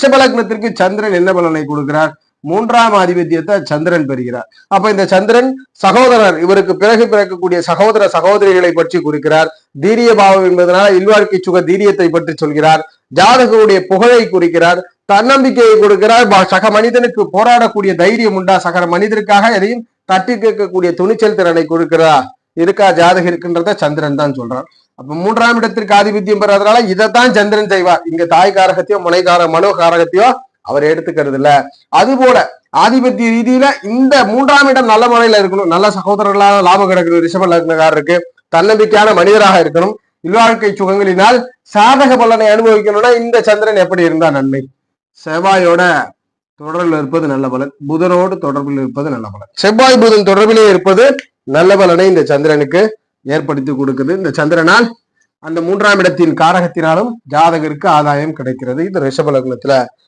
ரிஷபலக்னத்திற்கு சந்திரன் என்ன பலனை கொடுக்கிறார்? மூன்றாம் ஆதிபத்தியத்தை சந்திரன் பெறுகிறார். அப்ப இந்த சந்திரன் சகோதரர் இவருக்கு பிறகு பிறக்கக்கூடிய சகோதர சகோதரிகளை பற்றி குறிக்கிறார். தீரிய பாவம் என்பதனால இல்வாழ்க்கை சுக தீரியத்தை பற்றி சொல்கிறார். ஜாதகருடைய புகழை குறிக்கிறார். தன்னம்பிக்கையை கொடுக்கிறார். சக மனிதனுக்கு போராடக்கூடிய தைரியம் உண்டா? சக மனிதருக்காக எதையும் தட்டி கேட்கக்கூடிய துணிச்சல் திறனை கொடுக்கிறார். இருக்கா ஜாதகம் இருக்குன்றத சந்திரன் தான் சொல்றான். அப்ப மூன்றாம் இடத்திற்கு ஆதிபத்தியம் பெறாதனால இதைத்தான் சந்திரன் செய்வார். இங்க தாய் காரகத்தையோ முனைகார மனோ காரகத்தையோ அவர் எடுத்துக்கிறது இல்ல. அது போல ஆதிபத்திய ரீதியில இந்த மூன்றாம் இடம் நல்ல முறையில இருக்கணும். நல்ல சகோதரர்களான லாபம் கிடைக்கணும் ரிஷப லக்னக்காரருக்கு தன்னம்பிக்கையான மனிதராக இருக்கணும். இல்வாழ்க்கை சுகங்களினால் சாதக பலனை அனுபவிக்கணும்னா இந்த சந்திரன் எப்படி இருந்தா நன்மை. செவ்வாயோட தொடர்பில் இருப்பது நல்ல பலன். புதனோடு தொடர்பில் இருப்பது நல்ல பலன். செவ்வாய் புதன் தொடர்பிலே இருப்பது நல்ல பலனை இந்த சந்திரனுக்கு ஏற்படுத்தி கொடுக்குது. இந்த சந்திரனால் அந்த மூன்றாம் இடத்தின் காரகத்தினாலும் ஜாதகருக்கு ஆதாயம் கிடைக்கிறது. இது ரிஷப லக்னத்துல